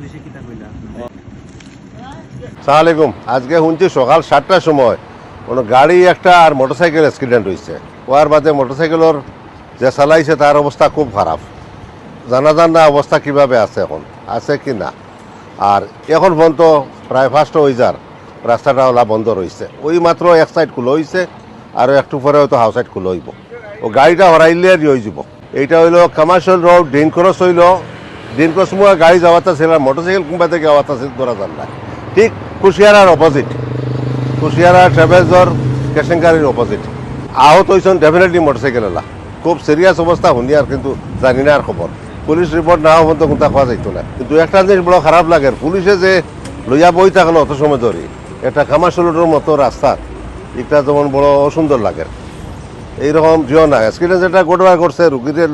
পুলিশে আজকে শুনছি সকাল সাতটার সময় কোনো গাড়ি, একটা আর মোটরসাইকেল অ্যাক্সিডেন্ট হয়েছে হওয়ার বাদে মোটরসাইকেলের যে চালাইছে তার অবস্থা খুব খারাপ। জানা যান না অবস্থা কীভাবে আছে এখন? আছে কি না? আর এখন পর্যন্ত প্রায় ফার্স্ট যার, রাস্তাটা ওলা বন্ধ রয়েছে ওই মাত্র এক সাইড খুলে হয়েছে আর একটু পরে হয়তো হাউ সাইড খুলে হইব। ও গাড়িটা হরাইলে আর হয়ে যাব। এইটা হইল কমার্শিয়াল রোড ডিন ক্রস হইল। যাওয়াটা ছিল আর মোটরসাইকেল কোনবা থেকে ছিল, ধরা যান না। ঠিক কুশিয়ারার অপোজিট কুশিয়ারা ট্রাভেলসর কেশনকারির অপোজিট আহত হয়েছেন ডেফিনেটলি মোটরসাইকেল এলা খুব সিরিয়াস অবস্থা শুনি আর কিন্তু জানি না আর খবর পুলিশ রিপোর্ট না হওয়া কোনটা খাওয়া যাইতো না কিন্তু একটা জিনিস বড় খারাপ লাগে পুলিশে যে লইয়া বই থাকল অত সময় ধরে একটা কামাশোলটোর মতো রাস্তা এটা যেমন বড় অসুন্দর লাগে। এইরকম জিও না অ্যাক্সিডেন্ট যেটা গোটবার করছে রুগীদের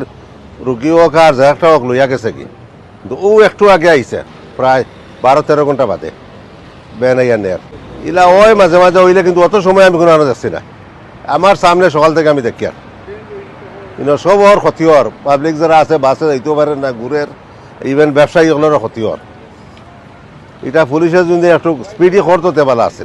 রুগী হোক আর একটা হোক লইয়া গেছে কি? ও একটু আগে আইছে, প্রায় বারো তেরো ঘণ্টা বাদে। বেনাইয়া নেয়ার ইলা ওই মাঝে মাঝে হইলে কিন্তু অত সময় আমি কোনো আনো যাচ্ছি না। আমার সামনে সকাল থেকে আমি দেখি আর। কিন্তু সব ওর ক্ষতি হর পাবলিক যারা আছে, বাসে যাইতেও পারে না, ঘুরের ইভেন ব্যবসায়ীগুলোরও ক্ষতি হর এটা পুলিশের যদি একটু স্পিডি করতো তে আছে।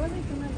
Велика